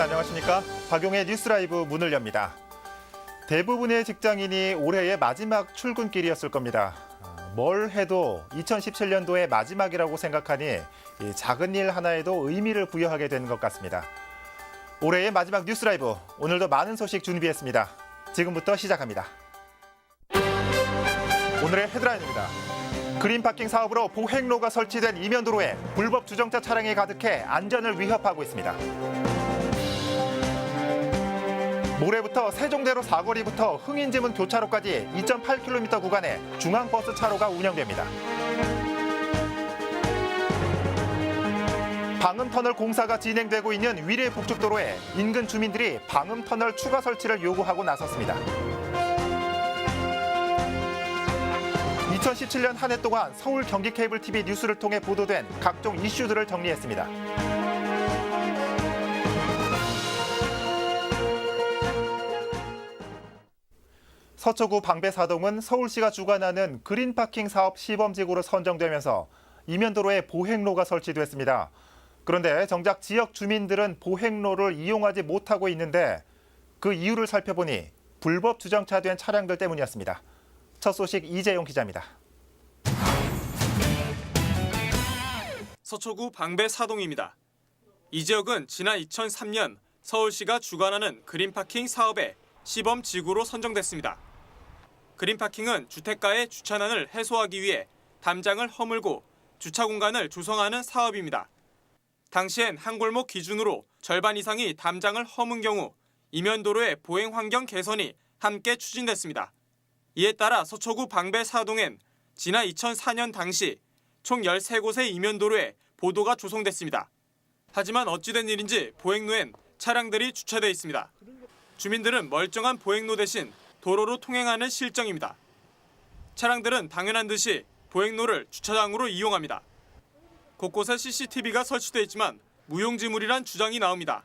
여러분 안녕하십니까? 박용의 뉴스라이브 문을 엽니다. 대부분의 직장인이 올해의 마지막 출근길이었을 겁니다. 어, 뭘 해도 2017년도의 마지막이라고 생각하니 이 작은 일 하나에도 의미를 부여하게 된것 같습니다. 올해의 마지막 뉴스라이브 오늘도 많은 소식 준비했습니다. 지금부터 시작합니다. 오늘의 헤드라인입니다. 그린 파킹 사업으로 보행로가 설치된 이면 도로에 불법 주정차 차량이 가득해 안전을 위협하고 있습니다. 모레부터 세종대로 사거리부터 흥인지문 교차로까지 2.8km 구간에 중앙버스 차로가 운영됩니다. 방음터널 공사가 진행되고 있는 위례 북쪽도로에 인근 주민들이 방음터널 추가 설치를 요구하고 나섰습니다. 2017년 한 해 동안 서울 경기 케이블 TV 뉴스를 통해 보도된 각종 이슈들을 정리했습니다. 서초구 방배사동은 서울시가 주관하는 그린파킹 사업 시범지구로 선정되면서 이면도로에 보행로가 설치됐습니다. 그런데 정작 지역 주민들은 보행로를 이용하지 못하고 있는데 그 이유를 살펴보니 불법 주정차된 차량들 때문이었습니다. 첫 소식 이재용 기자입니다. 서초구 방배 사동입니다. 이 지역은 지난 2003년 서울시가 주관하는 그린파킹 사업의 시범 지구로 선정됐습니다. 그린파킹은 주택가의 주차난을 해소하기 위해 담장을 허물고 주차 공간을 조성하는 사업입니다. 당시엔 한 골목 기준으로 절반 이상이 담장을 허문 경우 이면도로의 보행 환경 개선이 함께 추진됐습니다. 이에 따라 서초구 방배 사동엔 지난 2004년 당시 총 13곳의 이면도로에 보도가 조성됐습니다. 하지만 어찌된 일인지 보행로엔 차량들이 주차돼 있습니다. 주민들은 멀쩡한 보행로 대신 도로로 통행하는 실정입니다. 차량들은 당연한 듯이 보행로를 주차장으로 이용합니다. 곳곳에 CCTV가 설치돼 있지만 무용지물이란 주장이 나옵니다.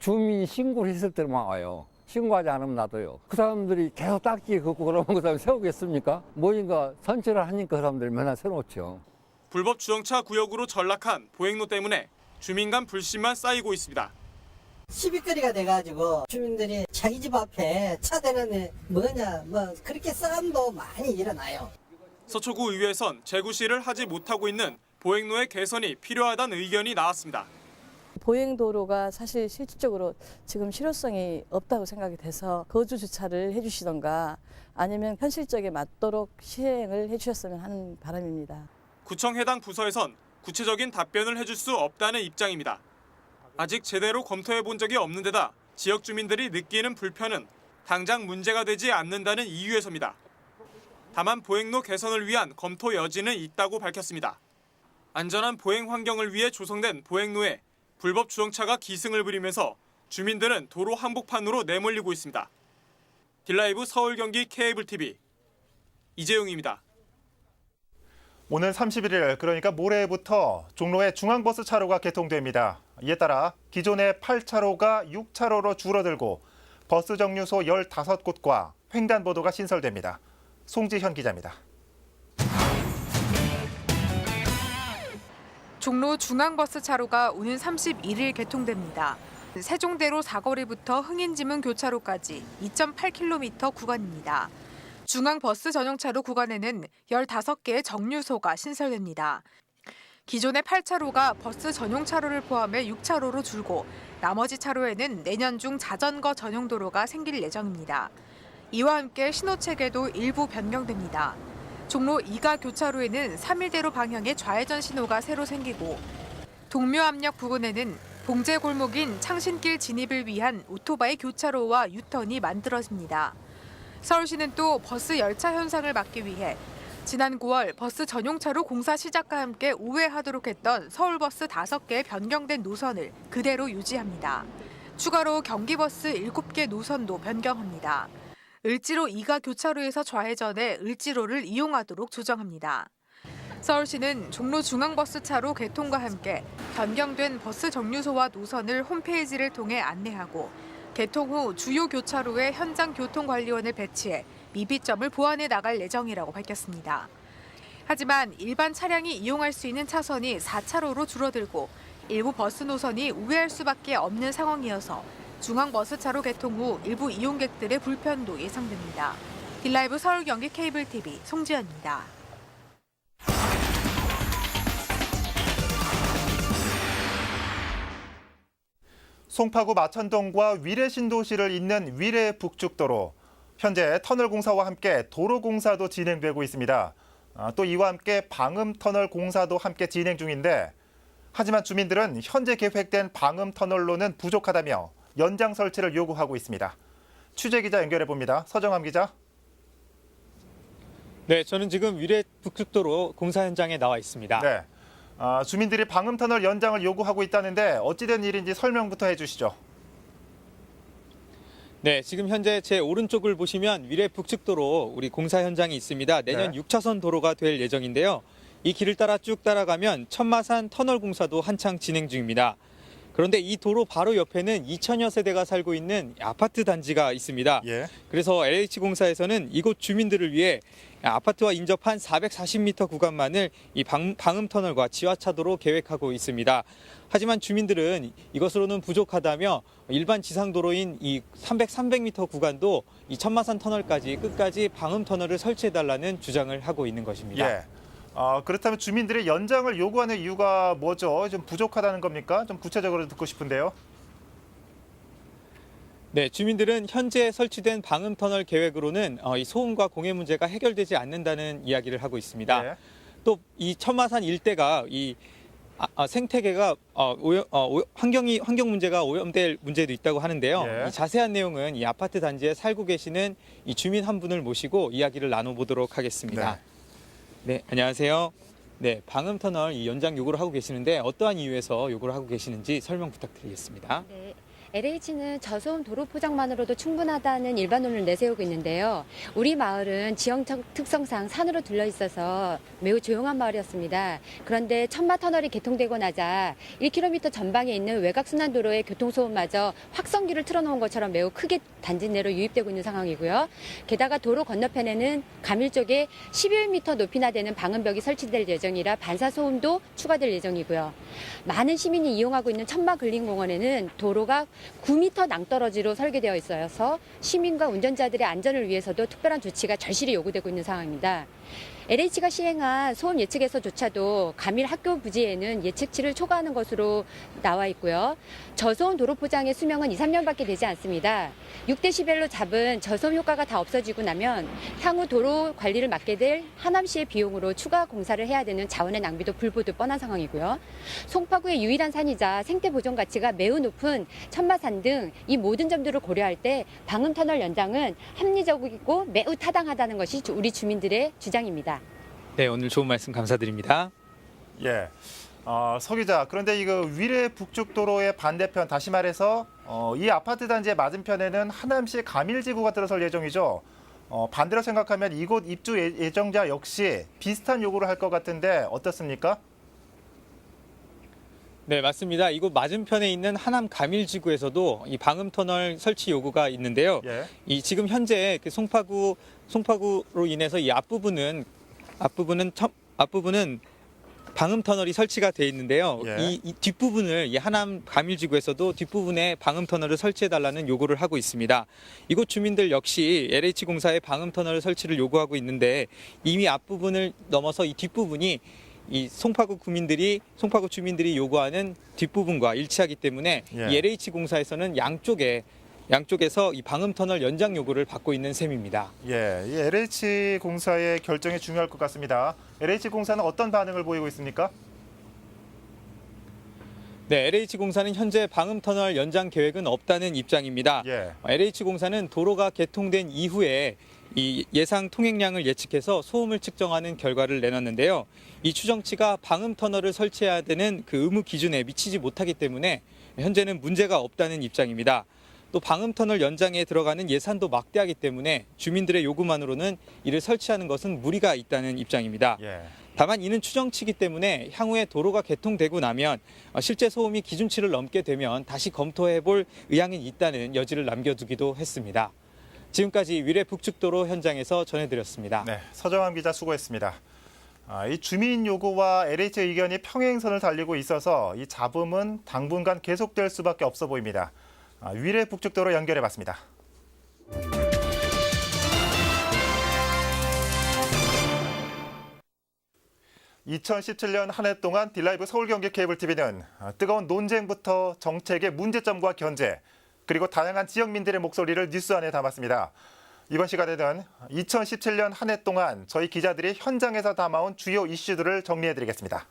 주민이 신고를 했을 때만 와요. 신고하지 않으면 놔둬요. 그 사람들이 계속 딱지 긋고 그러면 그 사람 세우겠습니까? 뭐인가 선처를 하니까 그 사람들이 맨날 세워놓죠. 불법 주정차 구역으로 전락한 보행로 때문에 주민 간 불신만 쌓이고 있습니다. 시비거리가 돼가지고 주민들이 자기 집 앞에 차 대는 뭐냐 뭐 그렇게 싸움도 많이 일어나요. 서초구 의회선 재구시를 하지 못하고 있는 보행로의 개선이 필요하다는 의견이 나왔습니다. 보행도로가 사실 실질적으로 지금 실효성이 없다고 생각이 돼서 거주 주차를 해주시던가 아니면 현실적에 맞도록 시행을 해주셨으면 하는 바람입니다. 구청 해당 부서에선 구체적인 답변을 해줄 수 없다는 입장입니다. 아직 제대로 검토해 본 적이 없는 데다 지역 주민들이 느끼는 불편은 당장 문제가 되지 않는다는 이유에서입니다. 다만 보행로 개선을 위한 검토 여지는 있다고 밝혔습니다. 안전한 보행 환경을 위해 조성된 보행로에 불법 주정차가 기승을 부리면서 주민들은 도로 한복판으로 내몰리고 있습니다. 딜라이브 서울 경기 케이블 TV 이재용입니다. 오늘 31일 그러니까 모레부터 종로에 중앙버스 차로가 개통됩니다. 이에 따라 기존의 8차로가 6차로로 줄어들고 버스 정류소 15곳과 횡단보도가 신설됩니다. 송지현 기자입니다. 종로 중앙버스 차로가 오는 31일 개통됩니다. 세종대로 사거리부터 흥인지문 교차로까지 2.8km 구간입니다. 중앙버스 전용차로 구간에는 15개의 정류소가 신설됩니다. 기존의 8차로가 버스 전용 차로를 포함해 6차로로 줄고 나머지 차로에는 내년 중 자전거 전용 도로가 생길 예정입니다. 이와 함께 신호 체계도 일부 변경됩니다. 종로 2가 교차로에는 3일대로 방향의 좌회전 신호가 새로 생기고 동묘암역 부근에는 봉제 골목인 창신길 진입을 위한 오토바이 교차로와 유턴이 만들어집니다. 서울시는 또 버스 열차 현상을 막기 위해 지난 9월 버스 전용차로 공사 시작과 함께 우회하도록 했던 서울버스 5개 변경된 노선을 그대로 유지합니다. 추가로 경기버스 7개 노선도 변경합니다. 을지로 2가 교차로에서 좌회전해 을지로를 이용하도록 조정합니다. 서울시는 종로 중앙버스 차로 개통과 함께 변경된 버스 정류소와 노선을 홈페이지를 통해 안내하고 개통 후 주요 교차로에 현장 교통관리원을 배치해 미비점을 보완해 나갈 예정이라고 밝혔습니다. 하지만 일반 차량이 이용할 수 있는 차선이 4차로로 줄어들고 일부 버스 노선이 우회할 수밖에 없는 상황이어서 중앙 버스차로 개통 후 일부 이용객들의 불편도 예상됩니다. 딜라이브 서울 경기 케이블 TV 송지연입니다. 송파구 마천동과 위례 신도시를 잇는 위례 북측도로 현재 터널 공사와 함께 도로 공사도 진행되고 있습니다. 아, 또 이와 함께 방음 터널 공사도 함께 진행 중인데 하지만 주민들은 현재 계획된 방음 터널로는 부족하다며 연장 설치를 요구하고 있습니다. 취재 기자 연결해 봅니다. 서정함 기자. 네, 저는 지금 위례 북측도로 공사 현장에 나와 있습니다. 네. 아, 주민들이 방음 터널 연장을 요구하고 있다는데 어찌된 일인지 설명부터 해주시죠. 네, 지금 현재 제 오른쪽을 보시면 위례 북측도로 우리 공사 현장이 있습니다. 내년 네. 6차선 도로가 될 예정인데요. 이 길을 따라 쭉 따라가면 천마산 터널 공사도 한창 진행 중입니다. 그런데 이 도로 바로 옆에는 2천여 세대가 살고 있는 아파트 단지가 있습니다. 예. 그래서 LH공사에서는 이곳 주민들을 위해 아파트와 인접한 440m 구간만을 이 방, 방음 터널과 지하차도로 계획하고 있습니다. 하지만 주민들은 이것으로는 부족하다며 일반 지상 도로인 이 300, 300m 구간도 이 천마산 터널까지 끝까지 방음 터널을 설치해 달라는 주장을 하고 있는 것입니다. 예. 아, 그렇다면 주민들의 연장을 요구하는 이유가 뭐죠? 좀 부족하다는 겁니까? 좀 구체적으로 듣고 싶은데요. 네, 주민들은 현재 설치된 방음 터널 계획으로는 어, 이 소음과 공해 문제가 해결되지 않는다는 이야기를 하고 있습니다. 예. 또이 천마산 일대가 이 아, 아, 생태계가 어, 오염, 어, 오- 환경이 환경 문제가 오염될 문제도 있다고 하는데요. 예. 이 자세한 내용은 이 아파트 단지에 살고 계시는 이 주민 한 분을 모시고 이야기를 나눠보도록 하겠습니다. 네, 안녕하세요. 네, 방음 터널 이 연장 요구를 하고 계시는데 어떠한 이유에서 요구를 하고 계시는지 설명 부탁드리겠습니다. 네. LH는 저소음 도로 포장만으로도 충분하다는 일반론을 내세우고 있는데요. 우리 마을은 지형 특- 특성상 산으로 둘러 있어서 매우 조용한 마을이었습니다. 그런데 천마 터널이 개통되고 나자 1km 전방에 있는 외곽 순환 도로의 교통소음마저 확성기를 틀어놓은 것처럼 매우 크게 단지 내로 유입되고 있는 상황이고요. 게다가 도로 건너편에는 감일 쪽에 11m 높이나 되는 방음벽이 설치될 예정이라 반사 소음도 추가될 예정이고요. 많은 시민이 이용하고 있는 천마 근린공원에는 도로가 9m 낭떠러지로 설계되어 있어서 시민과 운전자들의 안전을 위해서도 특별한 조치가 절실히 요구되고 있는 상황입니다. LH가 시행한 소음 예측에서조차도 감일 학교 부지에는 예측치를 초과하는 것으로 나와 있고요. 저소음 도로 포장의 수명은 2, 3년밖에 되지 않습니다. 6데시벨로 잡은 저소음 효과가 다 없어지고 나면 향후 도로 관리를 맡게 될 하남시의 비용으로 추가 공사를 해야 되는 자원의 낭비도 불보듯 뻔한 상황이고요. 송파구의 유일한 산이자 생태 보존 가치가 매우 높은 천마산 등 이 모든 점들을 고려할 때 방음 터널 연장은 합리적이고 매우 타당하다는 것이 주- 우리 주민들의 주장입니다. 네, 오늘 좋은 말씀 감사드립니다. 예. 어, 서 기자, 그런데 이거 위례 북측도로의 반대편, 다시 말해서 어, 이 아파트 단지의 맞은편에는 하남시 가밀지구가 들어설 예정이죠. 어, 반대로 생각하면 이곳 입주 예- 예정자 역시 비슷한 요구를 할 것 같은데 어떻습니까? 네, 맞습니다. 이곳 맞은편에 있는 하남 가밀지구에서도 이 방음 터널 설치 요구가 있는데요. 예. 이 지금 현재 그 송파구 송파구로 인해서 이 앞부분은 앞부분은 첨, 앞부분은 방음 터널이 설치가 돼 있는데요. 예. 이, 이 뒷부분을 이 하남 가밀지구에서도 뒷부분에 방음 터널을 설치해 달라는 요구를 하고 있습니다. 이곳 주민들 역시 LH 공사의 방음 터널 설치를 요구하고 있는데 이미 앞부분을 넘어서 이 뒷부분이 이 송파구 구민들이 송파구 주민들이 요구하는 뒷부분과 일치하기 때문에 예. 이 LH 공사에서는 양쪽에 양쪽에서 이 방음 터널 연장 요구를 받고 있는 셈입니다. 예, 이 LH 공사의 결정이 중요할 것 같습니다. LH 공사는 어떤 반응을 보이고 있습니까? 네, LH 공사는 현재 방음 터널 연장 계획은 없다는 입장입니다. 예. LH 공사는 도로가 개통된 이후에 이 예상 통행량을 예측해서 소음을 측정하는 결과를 내놨는데요. 이 추정치가 방음 터널을 설치해야 되는 그 의무 기준에 미치지 못하기 때문에 현재는 문제가 없다는 입장입니다. 또 방음 터널 연장에 들어가는 예산도 막대하기 때문에 주민들의 요구만으로는 이를 설치하는 것은 무리가 있다는 입장입니다. 예. 다만 이는 추정치기 때문에 향후에 도로가 개통되고 나면 어, 실제 소음이 기준치를 넘게 되면 다시 검토해 볼 의향이 있다는 여지를 남겨두기도 했습니다. 지금까지 위례 북측도로 현장에서 전해드렸습니다. 네, 서정함 기자 수고했습니다. 아, 이 주민 요구와 LH 의견이 평행선을 달리고 있어서 이 잡음은 당분간 계속될 수밖에 없어 보입니다. 아, 위례 북측도로 연결해 봤습니다. (2017년) 한 해 동안 딜라이브 서울 경기 케이블 TV는 뜨거운 논쟁부터 정책의 문제점과 견제 그리고 다양한 지역민들의 목소리를 뉴스 안에 담았습니다. 이번 시간에는 2017년 한 해 동안 저희 기자들이 현장에서 담아온 주요 이슈들을 정리해드리겠습니다.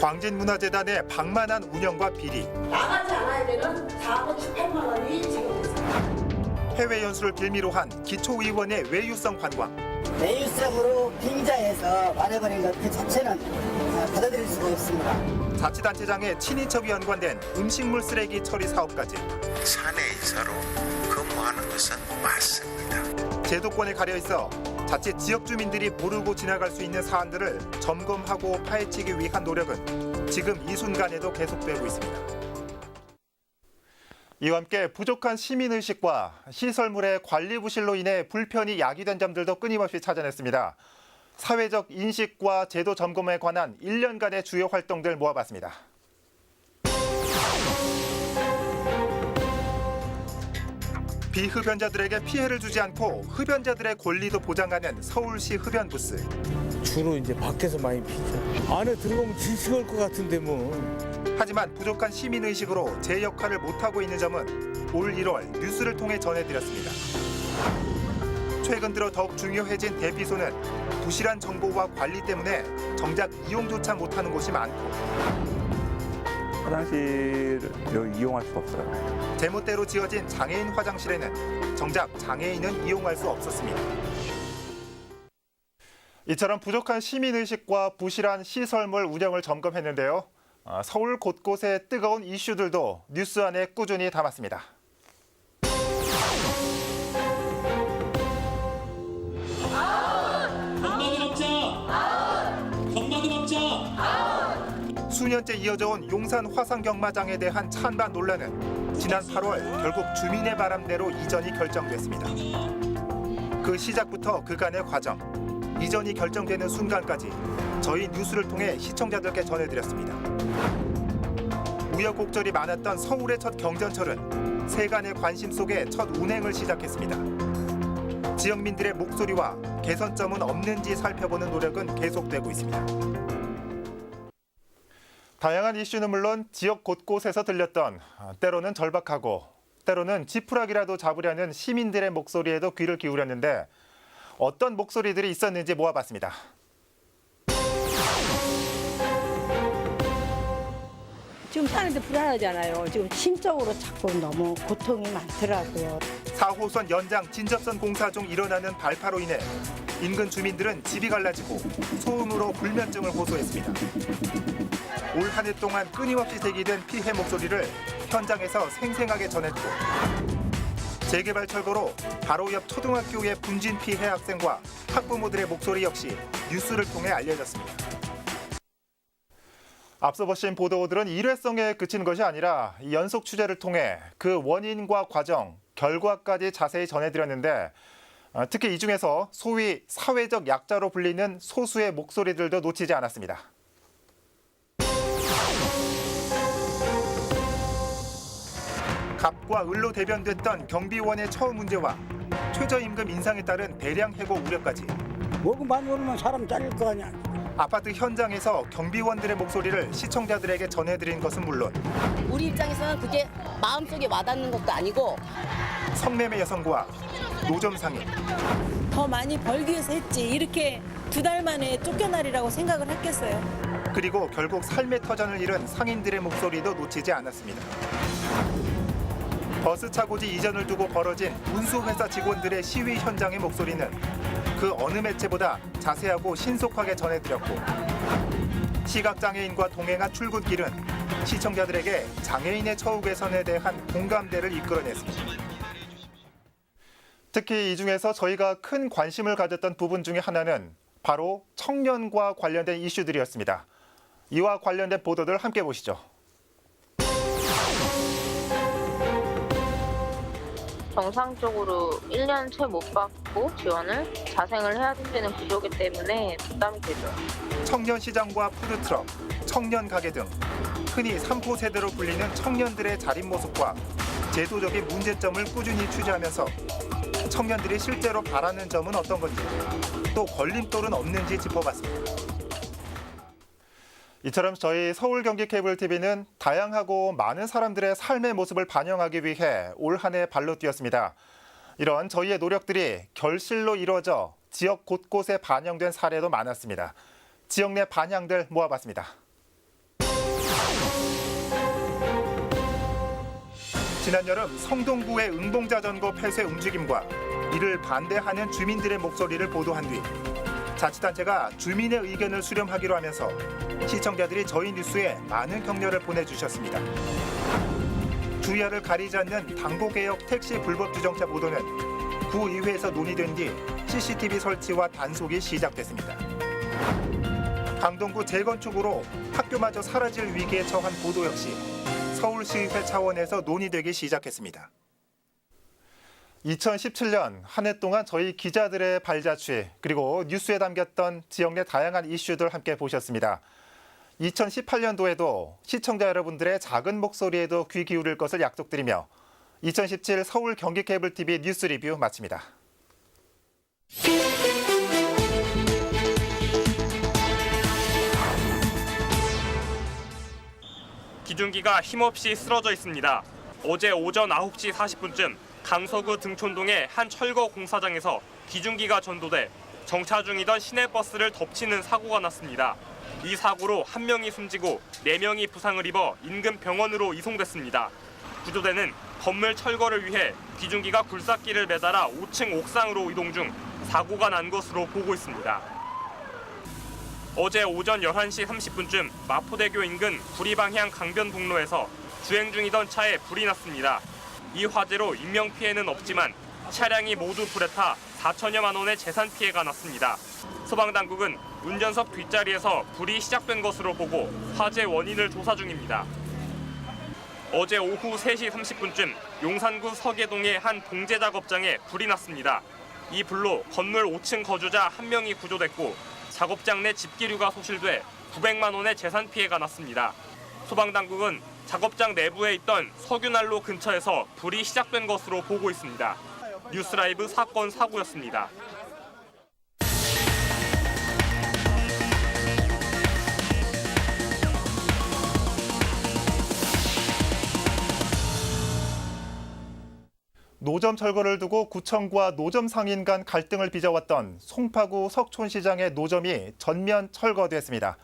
광진문화재단의 방만한 운영과 비리, 나가지 않아야 되는 4억 18만 원이 지금 해외 연수를 빌미로 한 기초의원의 외유성 관광, 내유성으로 빙자해서 말해버린 것 그 자체는 아, 받아들일 수가 없습니다. 자치단체장의 친인척이 연관된 음식물 쓰레기 처리 사업까지 사내 인사로 근무하는 것은 맞습니다. 제도권에 가려 있어 자칫 지역 주민들이 모르고 지나갈 수 있는 사안들을 점검하고 파헤치기 위한 노력은 지금 이 순간에도 계속되고 있습니다. 이와 함께 부족한 시민의식과 시설물의 관리 부실로 인해 불편이 야기된 점들도 끊임없이 찾아냈습니다. 사회적 인식과 제도 점검에 관한 1년간의 주요 활동들 모아봤습니다. 비흡연자들에게 피해를 주지 않고 흡연자들의 권리도 보장하는 서울시 흡연 부스. 주로 이제 밖에서 많이 피죠. 안에 들어가면 질식할 것 같은데 뭐. 하지만 부족한 시민 의식으로 제 역할을 못하고 있는 점은 올 1월 뉴스를 통해 전해드렸습니다. 최근 들어 더욱 중요해진 대피소는 부실한 정보와 관리 때문에 정작 이용조차 못하는 곳이 많고 화장실을 이용할 수가 없어요. 제멋대로 지어진 장애인 화장실에는 정작 장애인은 이용할 수 없었습니다. 이처럼 부족한 시민의식과 부실한 시설물 운영을 점검했는데요. 아, 서울 곳곳의 뜨거운 이슈들도 뉴스 안에 꾸준히 담았습니다. 수년째 이어져온 용산 화상 경마장에 대한 찬반 논란은 지난 8월 결국 주민의 바람대로 이전이 결정됐습니다. 그 시작부터 그간의 과정, 이전이 결정되는 순간까지 저희 뉴스를 통해 시청자들께 전해드렸습니다. 우여곡절이 많았던 서울의 첫 경전철은 세간의 관심 속에 첫 운행을 시작했습니다. 지역민들의 목소리와 개선점은 없는지 살펴보는 노력은 계속되고 있습니다. 다양한 이슈는 물론 지역 곳곳에서 들렸던 아, 때로는 절박하고 때로는 지푸라기라도 잡으려는 시민들의 목소리에도 귀를 기울였는데 어떤 목소리들이 있었는지 모아봤습니다. 지금 사는데 불안하잖아요. 지금 심적으로 자꾸 너무 고통이 많더라고요. 4호선 연장 진접선 공사 중 일어나는 발파로 인해 인근 주민들은 집이 갈라지고 소음으로 불면증을 호소했습니다. 올 한 해 동안 끊임없이 제기된 피해 목소리를 현장에서 생생하게 전했고 재개발 철거로 바로 옆 초등학교의 분진 피해 학생과 학부모들의 목소리 역시 뉴스를 통해 알려졌습니다. 앞서 보신 보도들은 일회성에 그치는 것이 아니라 이 연속 취재를 통해 그 원인과 과정, 결과까지 자세히 전해드렸는데 어, 특히 이 중에서 소위 사회적 약자로 불리는 소수의 목소리들도 놓치지 않았습니다. 갑과 을로 대변됐던 경비원의 처우 문제와 최저임금 인상에 따른 대량 해고 우려까지 월급 많이 오르면 사람 잘릴 거 아니야. 아파트 현장에서 경비원들의 목소리를 시청자들에게 전해드린 것은 물론 우리 입장에서는 그게 마음속에 와닿는 것도 아니고 성매매 여성과 노점 상인, 더 많이 벌기 위해서 했지. 이렇게 두 달 만에 쫓겨나리라고 생각을 했겠어요. 그리고 결국 삶의 터전을 잃은 상인들의 목소리도 놓치지 않았습니다. 버스 차고지 이전을 두고 벌어진 운수회사 직원들의 시위 현장의 목소리는 그 어느 매체보다 자세하고 신속하게 전해드렸고 시각장애인과 동행한 출근길은 시청자들에게 장애인의 처우 개선에 대한 공감대를 이끌어냈습니다. 특히 이 중에서 저희가 큰 관심을 가졌던 부분 중에 하나는 바로 청년과 관련된 이슈들이었습니다. 이와 관련된 보도들 함께 보시죠. 정상적으로 1년 채 못 받고 지원을 자생을 해야 되는 구조기 때문에 부담이 되죠. 청년 시장과 푸드트럭, 청년 가게 등 흔히 삼포 세대로 불리는 청년들의 자립 모습과 제도적인 문제점을 꾸준히 취재하면서 청년들이 실제로 바라는 점은 어떤 건지 또 걸림돌은 없는지 짚어봤습니다. 이처럼 저희 서울 경기 케이블 TV는 다양하고 많은 사람들의 삶의 모습을 반영하기 위해 올 한 해 발로 뛰었습니다. 이런 저희의 노력들이 결실로 이루어져 지역 곳곳에 반영된 사례도 많았습니다. 지역 내 반향들 모아봤습니다. 지난 여름 성동구의 응봉자전거 폐쇄 움직임과 이를 반대하는 주민들의 목소리를 보도한 뒤 자치단체가 주민의 의견을 수렴하기로 하면서 시청자들이 저희 뉴스에 많은 격려를 보내주셨습니다. 주야를 가리지 않는 당고개혁 택시 불법 주정차 보도는 구의회에서 논의된 뒤 CCTV 설치와 단속이 시작됐습니다. 강동구 재건축으로 학교마저 사라질 위기에 처한 보도 역시 서울시의회 차원에서 논의되기 시작했습니다. 2017년 한 해 동안 저희 기자들의 발자취 그리고 뉴스에 담겼던 지역 내 다양한 이슈들 함께 보셨습니다. 2018년도에도 시청자 여러분들의 작은 목소리에도 귀 기울일 것을 약속드리며 2017 서울 경기 케이블 TV 뉴스 리뷰 마칩니다. 기중기가 힘없이 쓰러져 있습니다. 어제 오전 9시 40분쯤 강서구 등촌동의 한 철거 공사장에서 기중기가 전도돼 정차 중이던 시내버스를 덮치는 사고가 났습니다. 이 사고로 한 명이 숨지고 네 명이 부상을 입어 인근 병원으로 이송됐습니다. 구조대는 건물 철거를 위해 기중기가 굴삭기를 매달아 5층 옥상으로 이동 중 사고가 난 것으로 보고 있습니다. 어제 오전 11시 30분쯤 마포대교 인근 구리방향 강변북로에서 주행 중이던 차에 불이 났습니다. 이 화재로 인명 피해는 없지만 차량이 모두 불에 타 4천여만 원의 재산 피해가 났습니다. 소방 당국은 운전석 뒷자리에서 불이 시작된 것으로 보고 화재 원인을 조사 중입니다. 어제 오후 3시 30분쯤 용산구 서계동의 한 봉제 작업장에 불이 났습니다. 이 불로 건물 5층 거주자 한 명이 구조됐고 작업장 내 집기류가 소실돼 900만 원의 재산 피해가 났습니다. 소방 당국은 작업장 내부에 있던 석유난로 근처에서 불이 시작된 것으로 보고 있습니다. 뉴스라이브 사건 사고였습니다. 노점 철거를 두고 구청과 노점 상인 간 갈등을 빚어왔던 송파구 석촌시장의 노점이 전면 철거됐습니다.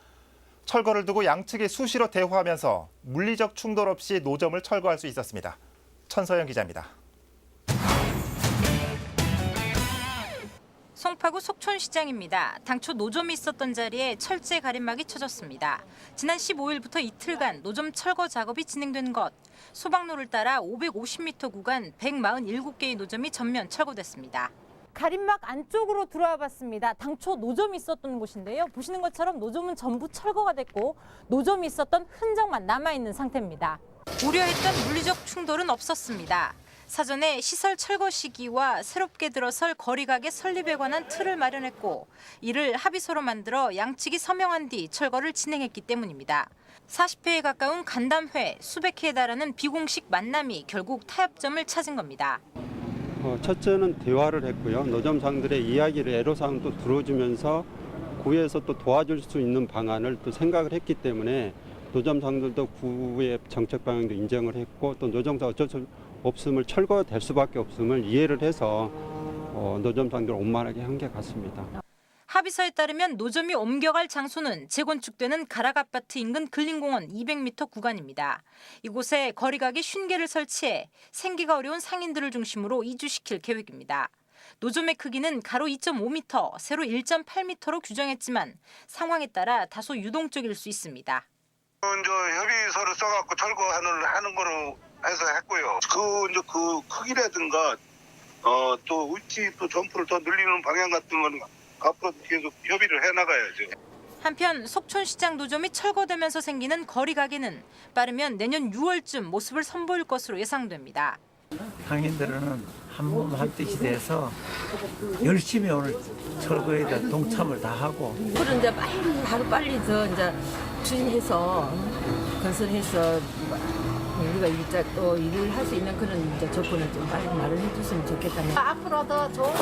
철거를 두고 양측이 수시로 대화하면서 물리적 충돌 없이 노점을 철거할 수 있었습니다. 천서영 기자입니다. 송파구 속촌시장입니다. 당초 노점이 있었던 자리에 철제 가림막이 쳐졌습니다. 지난 15일부터 이틀간 노점 철거 작업이 진행된 것. 소방로를 따라 550m 구간 147개의 노점이 전면 철거됐습니다. 가림막 안쪽으로 들어와 봤습니다. 당초 노점이 있었던 곳인데요. 보시는 것처럼 노점은 전부 철거가 됐고 노점이 있었던 흔적만 남아있는 상태입니다. 우려했던 물리적 충돌은 없었습니다. 사전에 시설 철거 시기와 새롭게 들어설 거리각의 설립에 관한 틀을 마련했고 이를 합의서로 만들어 양측이 서명한 뒤 철거를 진행했기 때문입니다. 40회에 가까운 간담회, 수백 회에 달하는 비공식 만남이 결국 타협점을 찾은 겁니다. 어, 첫째는 대화를 했고요. 노점상들의 이야기를 애로사항도 들어주면서 구에서 또 도와줄 수 있는 방안을 또 생각을 했기 때문에 노점상들도 구의 정책 방향도 인정을 했고 또 노점상 어쩔 수 없음을 철거될 수밖에 없음을 이해를 해서 어, 노점상들 원만하게 한 게 같습니다. 합의서에 따르면 노점이 옮겨갈 장소는 재건축되는 가락 아파트 인근 근린공원 200m 구간입니다. 이곳에 거리각에 50개를 설치해 생기가 어려운 상인들을 중심으로 이주시킬 계획입니다. 노점의 크기는 가로 2.5m, 세로 1.8m로 규정했지만 상황에 따라 다소 유동적일 수 있습니다. 이제 협의서를 써갖고 철거하는 하는 거로 해서 했고요. 그 이제 그 크기라든가 어 또 위치 또 점프를 더 늘리는 방향 같은 거는 앞으로 계속 협의를 해 나가야죠. 한편 속촌시장 노점이 철거되면서 생기는 거리 가게는 빠르면 내년 6월쯤 모습을 선보일 것으로 예상됩니다. 상인들은 한 몸 한 뜻이 돼서 열심히 오늘 철거에다 동참을 다 하고 그런 이제 빨리 하루 빨리 더 이제 추진해서 건설해서 우리가 이제 또 일을 할 수 있는 그런 이제 조건을 좀 빨리 마련해 줬으면 좋겠다는. 앞으로도 좋은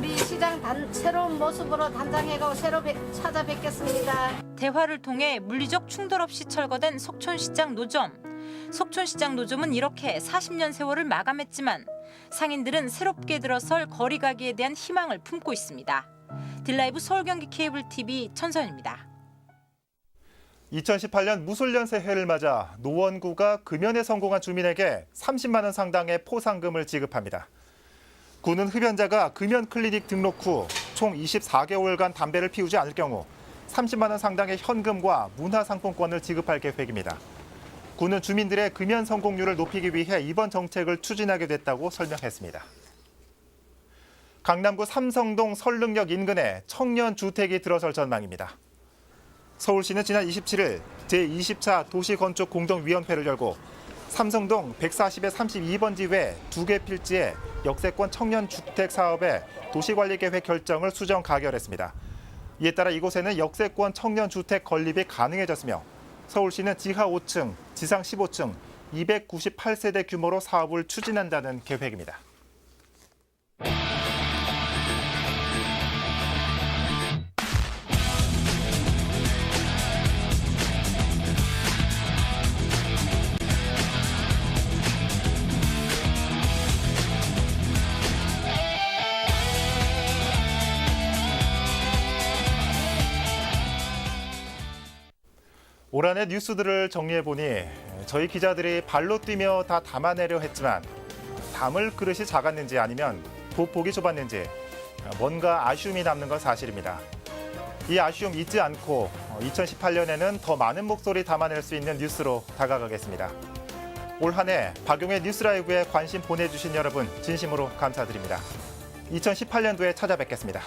우리 시장 단, 새로운 모습으로 단장해가고 새로 뵙- 찾아뵙겠습니다. 대화를 통해 물리적 충돌 없이 철거된 속촌시장 노점. 속촌시장 노점은 이렇게 40년 세월을 마감했지만 상인들은 새롭게 들어설 거리 가기에 대한 희망을 품고 있습니다. 딜라이브 서울 경기 케이블 TV 천선입니다. 2018년 무술년 새해를 맞아 노원구가 금연에 성공한 주민에게 30만 원 상당의 포상금을 지급합니다. 구는 흡연자가 금연 클리닉 등록 후 총 24개월간 담배를 피우지 않을 경우 30만 원 상당의 현금과 문화상품권을 지급할 계획입니다. 구는 주민들의 금연 성공률을 높이기 위해 이번 정책을 추진하게 됐다고 설명했습니다. 강남구 삼성동 설릉역 인근에 청년 주택이 들어설 전망입니다. 서울시는 지난 27일 제20차 도시건축 공동위원회를 열고 삼성동 140에 32번지 외 두 개 필지의 역세권 청년 주택 사업의 도시관리계획 결정을 수정 가결했습니다. 이에 따라 이곳에는 역세권 청년 주택 건립이 가능해졌으며 서울시는 지하 5층, 지상 15층 298세대 규모로 사업을 추진한다는 계획입니다. 올 한해 뉴스들을 정리해 보니 저희 기자들이 발로 뛰며 다 담아내려 했지만 담을 그릇이 작았는지 아니면 보폭이 좁았는지 뭔가 아쉬움이 남는 건 사실입니다. 이 아쉬움 잊지 않고 2018년에는 더 많은 목소리 담아낼 수 있는 뉴스로 다가가겠습니다. 올 한해 박용의 뉴스라이브에 관심 보내주신 여러분 진심으로 감사드립니다. 2018년도에 찾아뵙겠습니다.